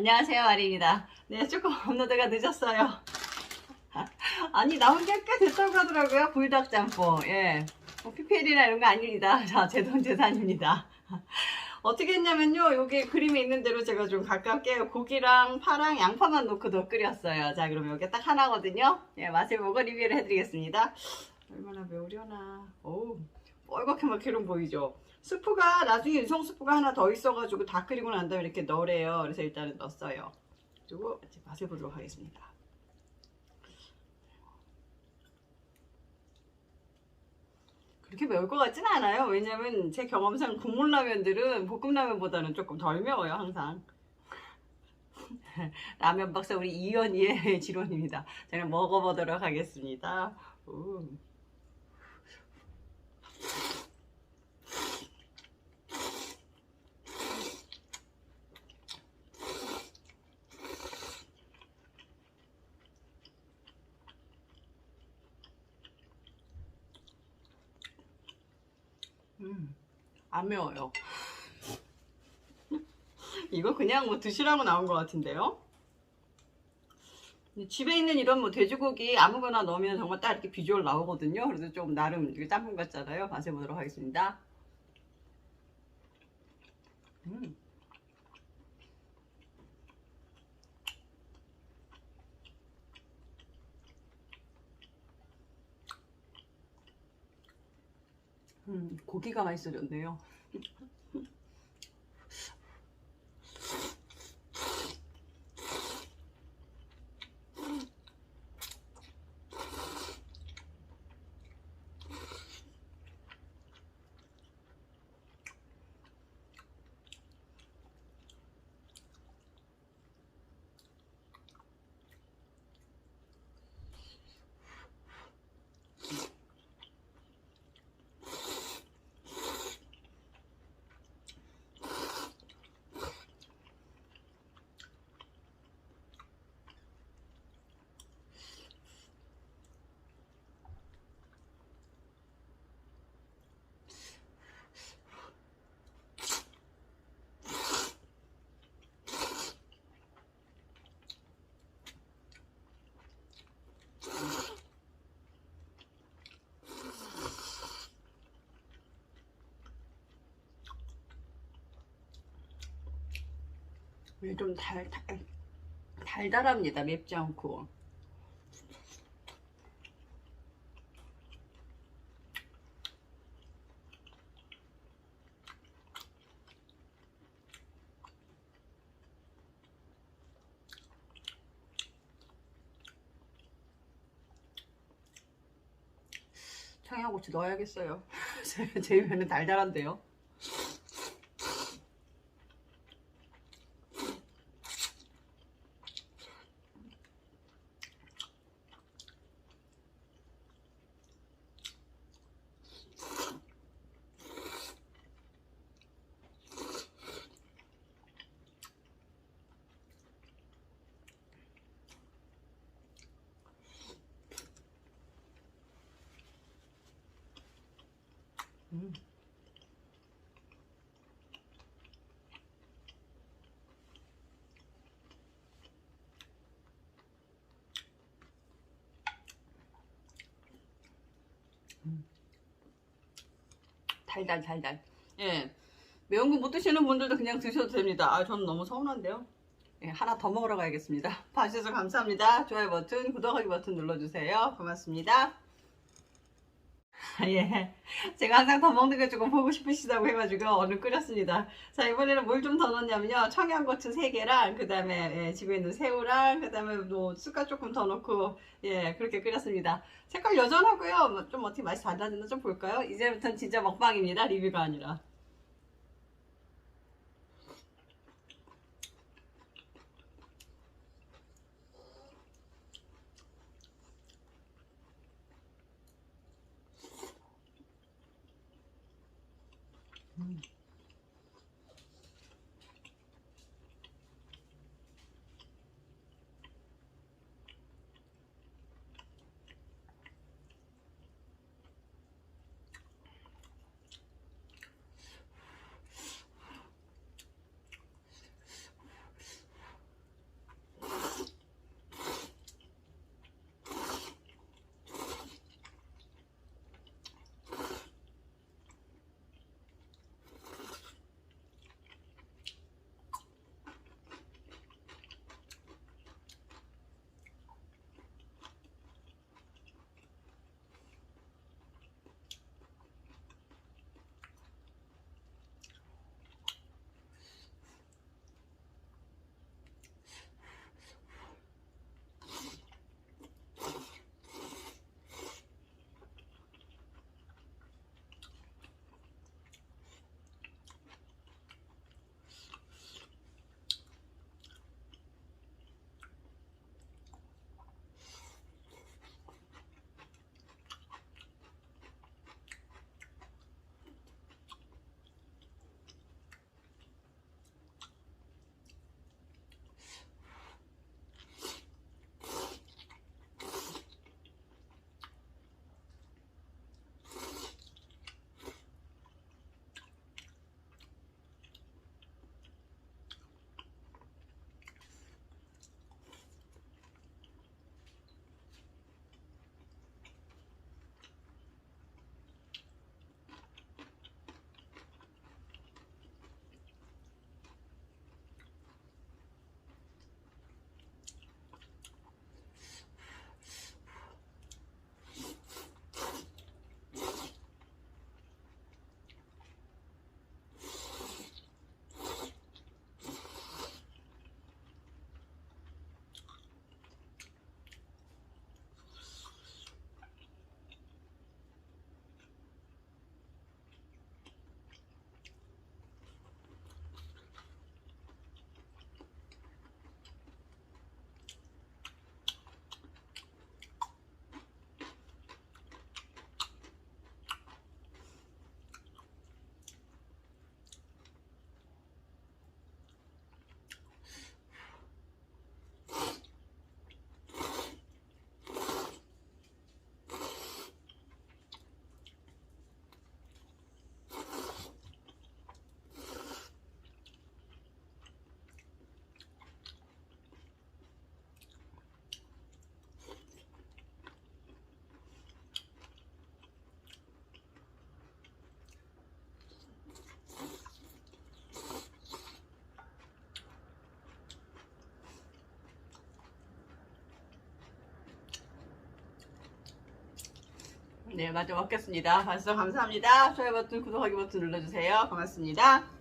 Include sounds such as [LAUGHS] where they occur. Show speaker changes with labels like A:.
A: 안녕하세요 마리입니다. 네 조금 업로드가 늦었어요. [LAUGHS] 아니 나온 지꽤 됐다고 하더라고요 불닭 짬뽕. 예, 뭐 PPL이나 이런 거 아닙니다. [LAUGHS] 자제 돈 재산입니다. [LAUGHS] 어떻게 했냐면요 여기 그림에 있는 대로 제가 좀 가깝게 고기랑 파랑 양파만 넣고 더 끓였어요. 자 그럼 이게 딱 하나거든요. 예 맛을 보고 리뷰를 해드리겠습니다. 얼마나 매우려나. 어우 뻘겋게 막 기름 보이죠. 스프가 나중에 유성 스프가 하나 더 있어가지고 다 끓이고 난 다음에 이렇게 넣으래요. 그래서 일단은 넣었어요. 그리고 이제 맛을 보도록 하겠습니다. 그렇게 매울 것 같지는 않아요. 왜냐면 제 경험상 국물라면들은 볶음라면보다는 조금 덜 매워요, 항상. [LAUGHS] 라면 박사 우리 이연이의 [LAUGHS] 지론입니다. 저는 먹어보도록 하겠습니다. 오. 음, 안 매워요. [LAUGHS] 이거 그냥 뭐 드시라고 나온 것 같은데요? 집에 있는 이런 뭐 돼지고기 아무거나 넣으면 정말 딱 이렇게 비주얼 나오거든요. 그래서 좀 나름 짬뽕 같잖아요. 맛을 보도록 하겠습니다. 음. 음, 고기가 맛있어졌네요. 좀 달, 달, 달달합니다. 맵지 않고. 청양고추 넣어야겠어요. 제, 제 입에는 달달한데요. 음. 음. 달달 달달. 예. 매운 거 못 드시는 분들도 그냥 드셔도 됩니다. 아 저는 너무 서운한데요. 예, 하나 더 먹으러 가야겠습니다. 봐주셔서 감사합니다. 좋아요 버튼 구독하기 버튼 눌러주세요. 고맙습니다 [LAUGHS] 예. 제가 항상 더 먹는 거 조금 보고 싶으시다고 해가지고 얼른 끓였습니다. 자, 이번에는 뭘 좀 더 넣냐면요. 청양고추 3개랑, 그 다음에, 예, 집에 있는 새우랑, 그 다음에 뭐, 숟갈 조금 더 넣고, 예, 그렇게 끓였습니다. 색깔 여전하고요. 뭐좀 어떻게 맛이 달라졌나 좀 볼까요? 이제부터는 진짜 먹방입니다. 리뷰가 아니라. 네, 마저 먹겠습니다. 벌써 감사합니다. 좋아요 버튼, 구독하기 버튼 눌러주세요. 고맙습니다.